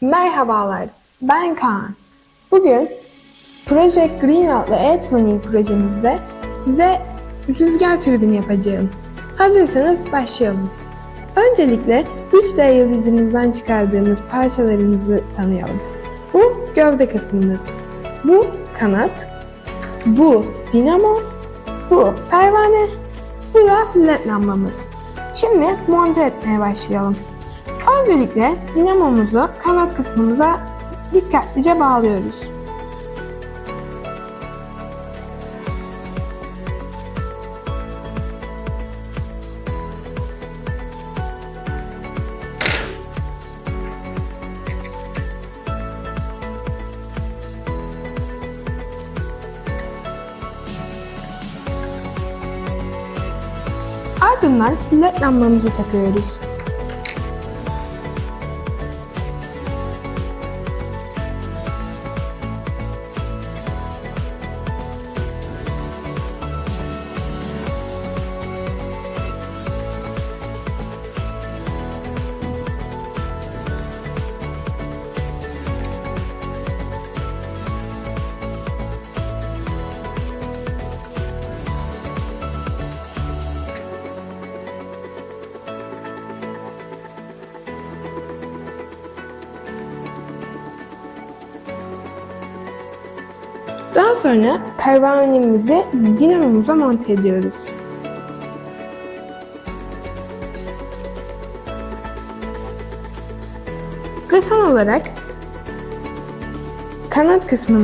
Merhabalar, ben Kaan. Bugün Project Green adlı e-twinning projemizde size rüzgar türbini yapacağım. Hazırsanız başlayalım. Öncelikle 3D yazıcımızdan çıkardığımız parçalarımızı tanıyalım. Bu gövde kısmımız. Bu kanat. Bu dinamo. Bu pervane. Bu da led lambamız. Şimdi monte etmeye başlayalım. Öncelikle dinamomuzu kanat kısmımıza dikkatlice bağlıyoruz. Ardından led lambamızı takıyoruz. Daha sonra pervanemizi dinamomuza monte ediyoruz. Ve son olarak kanat kısmımızı